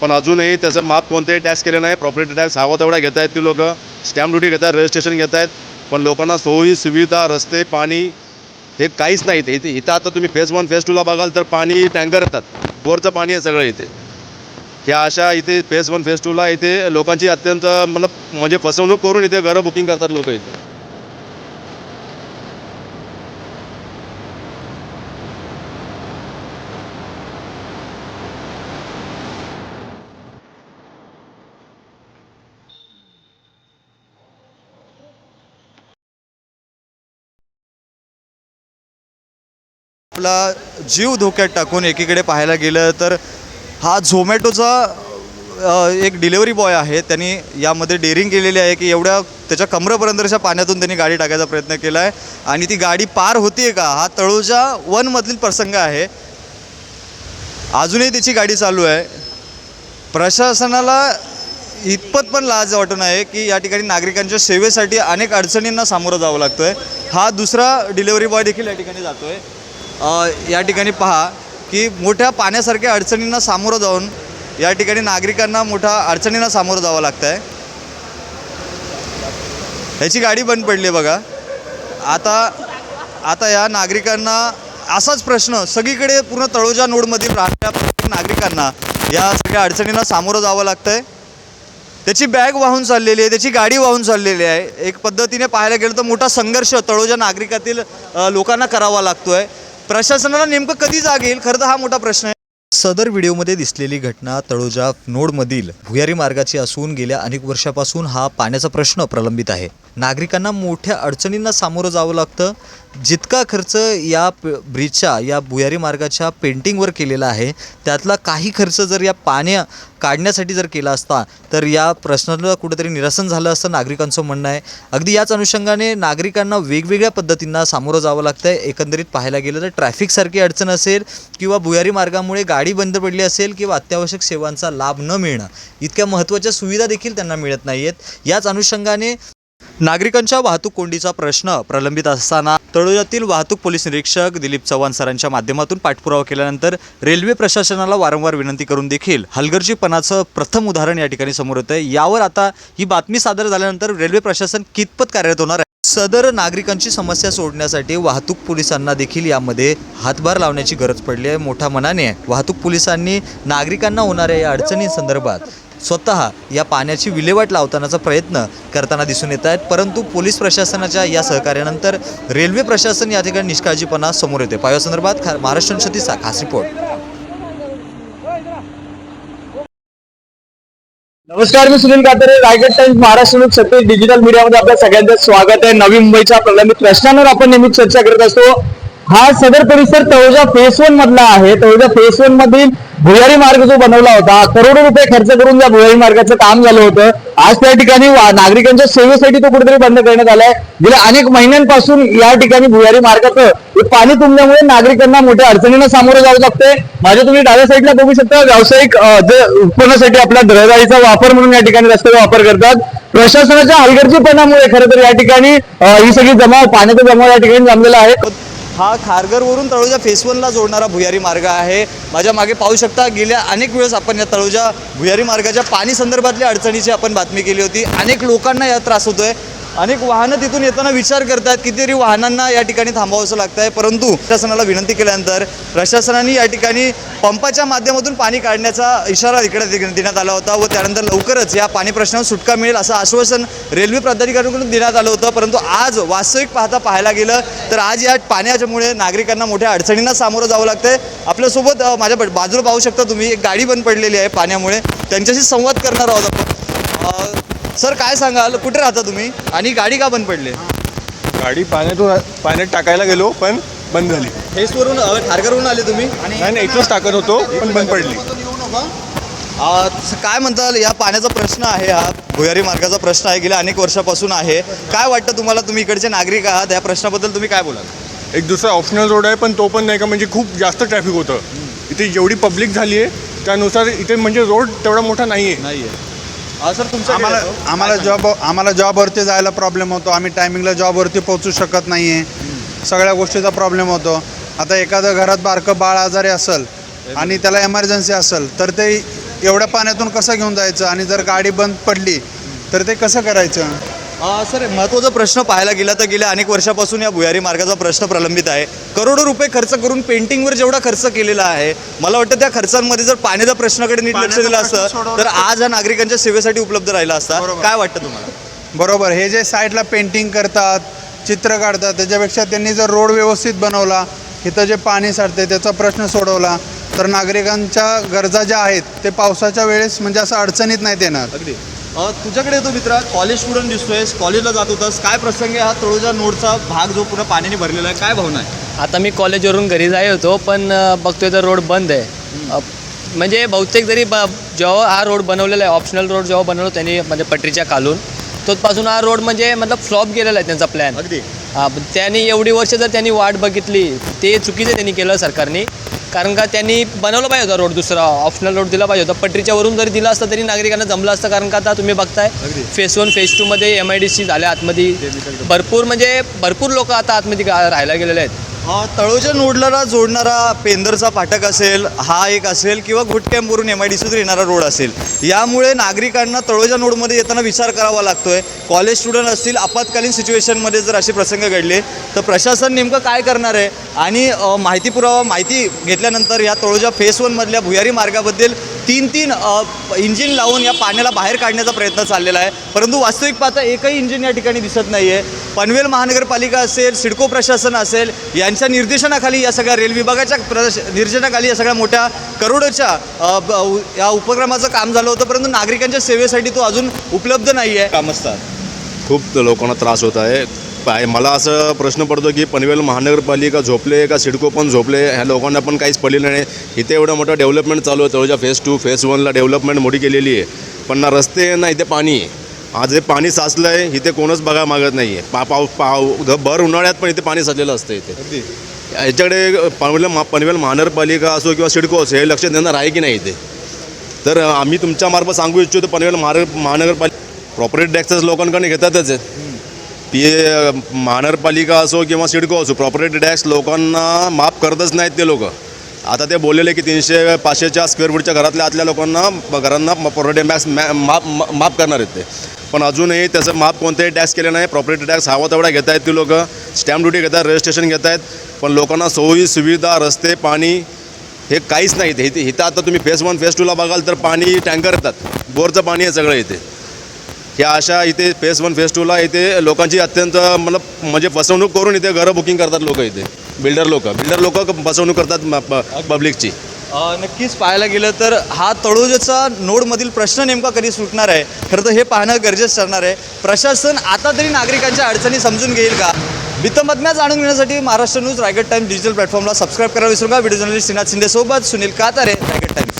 पण अजूनही त्याचं माप कोणतेही टॅक्स केले नाही. प्रॉपर्टी टॅक्स हवा तेवढा घेत आहेत ती लोक. स्टॅम्प ड्युटी घेत आहेत रजिस्ट्रेशन घेत आहेत पण लोकांना सोयी सुविधा रस्ते पाणी हे काहीच नाही. इथे इथे इथं आता तुम्ही फेज वन फेज टूला बघाल तर पाणी टँकर येतात. बोरचं पाणी आहे सगळं इथे. ह्या अशा इथे फेज वन फेज टूला इथे लोकांची अत्यंत मतलब म्हणजे फसवणूक करून इथे घरं बुकिंग करतात लोक इथे. आपला जीव धोक्यात टाकून एकीकडे पाहायला गेलं तर हा झोमॅटोचा एक डिलेवरी बॉय आहे. त्यांनी यामध्ये डेअरिंग केलेली आहे की एवढ्या त्याच्या कमरेपर्यंतच्या पाण्यातून त्यांनी गाडी टाकायचा प्रयत्न केला आहे. आणि ती गाडी पार होतीये का? हा तळोजा वनमधील प्रसंग आहे. अजूनही त्याची गाडी चालू आहे. प्रशासनाला इतपत पण लाज वाटून आहे की या ठिकाणी नागरिकांच्या सेवेसाठी अनेक अडचणींना सामोरं जावं लागतं आहे हा दुसरा डिलेवरी बॉय देखील या ठिकाणी जातो आहे या ठिकाणी पहा की मोठ्या पाण्यासारख्या अडचणींना सामोरं जाऊन या ठिकाणी नागरिकांना मोठ्या अडचणींना सामोरं जावं लागतं आहे ह्याची गाडी बंद पडली आहे बघा. आता आता या नागरिकांना असाच प्रश्न सगळीकडे पूर्ण तळोजा नोडमधील राहणाऱ्या प्रत्येक नागरिकांना या सगळ्या अडचणींना सामोरं जावं लागतं आहे त्याची बॅग वाहून चाललेली आहे त्याची गाडी वाहून चाललेली आहे. एक पद्धतीने पाहायला गेलं तर मोठा संघर्ष तळोजा नागरिकातील लोकांना करावा लागतो आहे प्रशासनाला नेमकं कधी जाग येईल? खरं तर हा मोठा प्रश्न आहे. सदर व्हिडिओमध्ये दिसलेली घटना तळोजा नोडमधील भुयारी मार्गाची असून गेल्या अनेक वर्षापासून हा पाण्याचा प्रश्न प्रलंबित आहे. नागरिकांना मोठ्या अडचणींना सामोरं जावं लागतं. जितका खर्च या प ब्रिजच्या या भुयारी मार्गाच्या पेंटिंगवर केलेला आहे त्यातला काही खर्च जर या पाण्या काढण्यासाठी जर केला असता तर या प्रश्नाला कुठेतरी निरसन झालं असतं नागरिकांचं म्हणणं आहे. अगदी याच अनुषंगाने नागरिकांना वेगवेगळ्या पद्धतींना सामोरं जावं लागतं आहे एकंदरीत पाहायला गेलं तर ट्रॅफिकसारखी अडचण असेल किंवा भुयारी मार्गामुळे गाडी बंद पडली असेल किंवा अत्यावश्यक सेवांचा लाभ न मिळणं इतक्या महत्त्वाच्या सुविधा देखील त्यांना मिळत नाही आहेत याच अनुषंगाने नागरिकांच्या वाहतूक कोंडीचा प्रश्न प्रलंबित असताना तळोजातील वाहतूक पोलीस निरीक्षक दिलीप चव्हाण सरांच्या माध्यमातून पाठपुरावा केल्यानंतर रेल्वे प्रशासनाला वारंवार विनंती करून देखील हलगर्जीपणाचं प्रथम उदाहरण या ठिकाणी समोर येतं आहे यावर आता ही बातमी सादर झाल्यानंतर रेल्वे प्रशासन कितपत कार्यरत होणार आहे? सदर नागरिकांची समस्या सोडण्यासाठी वाहतूक पोलिसांना देखील यामध्ये हातभार लावण्याची गरज पडली आहे. मोठ्या मनाने वाहतूक पोलिसांनी नागरिकांना होणाऱ्या या अडचणींसंदर्भात स्वतः या पाण्याची विल्हेवाट लावतानाचा प्रयत्न करताना दिसून येत आहेत. परंतु पोलीस प्रशासनाच्या या सहकार्यानंतर रेल्वे प्रशासन या ठिकाणी निष्काळजीपणा समोर येते पायासंदर्भात खा महाराष्ट्र शतीचा खास रिपोर्ट. नमस्कार मी सुनील कातरे रायगड टाइम्स महाराष्ट्र लोक डिजिटल मीडियामध्ये आपल्या सगळ्यांचं स्वागत आहे. नवी मुंबईच्या प्रलंबित प्रश्नांवर आपण नेहमीच चर्चा करत असतो. हा सदर परिसर तळोजा फेस वन मधला आहे. तळोजा फेस वन मधील भुयारी मार्ग जो बनवला होता करोडो रुपये खर्च करून त्या भुयारी मार्गाचं काम झालं होतं. आज त्या ठिकाणी नागरिकांच्या सेवेसाठी तो कुठेतरी बंद करण्यात आलाय. गेल्या अनेक महिन्यांपासून या ठिकाणी भुयारी मार्गाचं पाणी तुंबल्यामुळे नागरिकांना मोठ्या अडचणींना सामोरं जावं लागतंय. माझ्या तुम्ही डाव्या साईडला बघू शकता व्यावसायिक जे उत्पन्नासाठी आपल्या रहदारीचा वापर म्हणून या ठिकाणी रस्त्याचा वापर करतात. प्रशासनाच्या हलगर्जीपणामुळे खरं तर या ठिकाणी ही सगळी जमाव पाण्याचा जमाव या ठिकाणी जमलेला आहे. हा खारघरवरून तळोजा फेस वनला जोडणारा भुयारी मार्ग आहे. माझ्या मागे पाहू शकता गेल्या अनेक वेळेस आपण या तळोजा भुयारी मार्गाच्या पाणी संदर्भातल्या अडचणीची आपण बातमी केली होती. अनेक लोकांना या त्रास होतोय. अनेक वाहनं तिथून येताना विचार करतात कितीतरी वाहनांना या ठिकाणी थांबावंसं लागतं आहे परंतु प्रशासनाला विनंती केल्यानंतर प्रशासनाने या ठिकाणी पंपाच्या माध्यमातून पाणी काढण्याचा इशारा इकडे देण्यात आला होता व त्यानंतर लवकरच या पाणी प्रश्नावर सुटका मिळेल असं आश्वासन रेल्वे प्राधिकरणाकडून देण्यात आलं होतं. परंतु आज वास्तविक पाहता पाहायला गेलं तर आज या पाण्याच्यामुळे नागरिकांना मोठ्या अडचणींना सामोरं जावं लागतंय. आपल्यासोबत माझ्या बाजूला पाहू शकता तुम्ही एक गाडी बंद पडलेली आहे पाण्यामुळे. त्यांच्याशी संवाद करणार आहोत आपण. सर काय सांगाल? कुठे राहता तुम्ही? आणि गाडी का बंद पडली? गाडी पाण्यातून पाण्यात टाकायला गेलो पण बंद झाली. फेसवरून खारघरवरून आले तुम्ही? आणि नाही नाही इथंच टाकत होतो पण बंद पडली. अ, स- काय म्हणताल? या पाण्याचा प्रश्न आहे हा भुयारी मार्गाचा प्रश्न आहे गेल्या अनेक वर्षापासून आहे. काय वाटतं तुम्हाला? तुम्ही इकडचे नागरिक आहात या प्रश्नाबद्दल तुम्ही काय बोलाल? एक दुसरा ऑप्शनल रोड आहे पण तो पण नाही का म्हणजे खूप जास्त ट्रॅफिक होतं. इथे जेवढी पब्लिक झाली आहे त्यानुसार इथे म्हणजे रोड तेवढा मोठा नाही आहे नाही आहे सर तुमच्या आम्हाला आम्हाला जॉब आम्हाला जॉबवरती जायला प्रॉब्लेम होतो. आम्ही टायमिंगला जॉबवरती पोहोचू शकत नाही आहे सगळ्या गोष्टीचा प्रॉब्लेम होतो. आता एखादं घरात बारकं बाळ आजारी असेल आणि त्याला एमर्जन्सी असेल तर ते एवढ्या पाण्यातून कसं घेऊन जायचं? आणि जर गाडी बंद पडली तर ते कसं करायचं? सर महत्त्वाचा प्रश्न पाहायला गेला तर गेल्या अनेक वर्षापासून या भुयारी मार्गाचा प्रश्न प्रलंबित आहे. करोडो रुपये खर्च करून पेंटिंगवर जेवढा खर्च केलेला आहे मला वाटतं त्या खर्चांमध्ये जर पाण्याच्या प्रश्नाकडे नीट लक्ष दिलं असतं तर आज हा नागरिकांच्या सेवेसाठी उपलब्ध राहिला असता. काय वाटतं तुम्हाला? बरोबर. हे जे साईडला पेंटिंग करतात चित्र काढतात त्याच्यापेक्षा त्यांनी जर रोड व्यवस्थित बनवला इथं जे पाणी साठते त्याचा प्रश्न सोडवला तर नागरिकांच्या गरजा ज्या आहेत ते पावसाच्या वेळेस म्हणजे असं अडचणीत नाहीत येणार. अगदी. तुझ्याकडे येतो मित्रा. कॉलेज स्टुडंट दिसतोय. कॉलेजला जात होतास. काय प्रसंग आहे? हा तळोजा नोडचा भाग जो पुन्हा पाण्याने भरलेला आहे. काय भावना आहे? आता मी कॉलेजवरून घरी जाय होतो पण बघतोय तर रोड बंद आहे. म्हणजे बहुतेक जरी ब जेव्हा हा रोड बनवलेला आहे ऑप्शनल रोड जेव्हा बनवलं त्यांनी म्हणजे पटरीच्या खालून तोचपासून हा रोड म्हणजे मतलब फ्लॉप गेलेला आहे त्यांचा प्लॅन अगदी. त्यांनी एवढी वर्ष जर त्यांनी वाट बघितली ते चुकीचं त्यांनी केलं सरकारने. कारण का त्यांनी बनवलं पाहिजे होता रोड दुसरा ऑप्शनल रोड दिला पाहिजे होता. पटरीच्या वरून जरी दिला असता तरी नागरिकांना जमलं असतं कारण का आता तुम्ही बघताय फेस वन फेस टूमध्ये एम आय डी सी झाल्या आतमध्ये. भरपूर म्हणजे भरपूर लोक आता आतमध्ये राहायला गेलेले आहेत. तळोजा नोडला जोडणारा पेंदरचा फाटक असेल हा एक असेल किंवा घुटकॅम्पवरून एम आय डी सीतून येणारा रोड असेल. यामुळे नागरिकांना तळोजा नोडमध्ये येताना विचार करावा लागतोय. कॉलेज स्टुडंट असतील आपत्कालीन सिच्युएशनमध्ये जर असे प्रसंग घडले तर प्रशासन नेमकं काय करणार आहे? आणि माहिती पुरावा माहिती घेतल्यानंतर या तळोजा फेस वनमधल्या भुयारी मार्गाबद्दल तीन तीन इंजिन लावून या पाण्याला बाहेर काढण्याचा प्रयत्न चाललेला आहे. परंतु वास्तविक पाहता एकही इंजिन या ठिकाणी दिसत नाही आहे पनवेल महानगरपालिका असेल सिडको प्रशासन असेल यांच्या निर्देशनाखाली या सगळ्या रेल विभागाच्या प्रश निर्देशनाखाली या सगळ्या मोठ्या करोडोच्या या उपक्रमाचं काम झालं होतं. परंतु नागरिकांच्या सेवेसाठी तो अजून उपलब्ध नाही आहे काम खूप लोकांना त्रास होत आहे. पाय. मला असं प्रश्न पडतो की पनवेल महानगरपालिका झोपले का? सिडको पण झोपले ह्या लोकांना पण काहीच पडलेलं नाही. इथे एवढं मोठं डेव्हलपमेंट चालू आहे. तळोजा फेस टू फेस वनला डेव्हलपमेंट मोठी केलेली आहे. पण ना रस्ते ना इथे पाणी. आहे आज हे पाणी साचलं आहे इथे कोणच बघा मागत नाही आहे पा पाव ध- भर उन्हाळ्यात पण इथे पाणी साचलेलं असतं इथे. याच्याकडे पनवेल महा पनवेल महानगरपालिका असो किंवा सिडको असो हे लक्ष देणार आहे की नाही इथे? तर आम्ही तुमच्या मार्फत सांगू इच्छितो पनवेल महानगर महानगरपालिका प्रॉपर्टी टॅक्सेस लोकांकडे घेतातच आहेत ती महानगरपालिका असो किंवा सिडको असो प्रॉपर्टी टॅक्स लोकांना माफ करतच नाहीत ते लोक. आता ते बोललेले की तीनशे पाचशेच्या स्क्वेअर फूटच्या घरातल्या आतल्या लोकांना घरांना प्रॉपर्टी टॅक्स मॅ- माफ मा- माफ करणार आहेत ते. पण अजूनही त्याचं माफ कोणतेही टॅक्स केले नाही. प्रॉपर्टी टॅक्स हवा तेवढा घेत आहेत ती लोक. स्टॅम्प ड्युटी घेतात रजिस्ट्रेशन घेत आहेत. पण लोकांना सोयी सुविधा रस्ते पाणी हे काहीच नाही इथे इथे इथं आता तुम्ही फेस वन फेस टूला बघाल तर पाणी टँकर येतात. बोरचं पाणी आहे सगळं इथे. या अशा इथे फेस वन फेस टूला इथे लोकांची अत्यंत मतलब म्हणजे फसवणूक करून इथे घरं बुकिंग करतात लोक इथे. बिल्डर लोक. बिल्डर लोक फसवणूक करतात पब्लिकची नक्कीच पाहायला गेलं तर हा तळोजाचा नोडमधील प्रश्न नेमका कधी सुटणार आहे? खरं तर हे पाहणं गरजेचं ठरणार आहे. प्रशासन आता तरी नागरिकांच्या अडचणी समजून घेईल का? वित्तमतम्या जाणून घेण्यासाठी Maharashtra news Raigad time digital प्लॅटफॉर्मला सबस्क्राईब करायला विसरू का व्हिडिओ जर्नलिस्ट श्रीनाथ शिंदे सोबत सुनील कातारे रायगड टाईम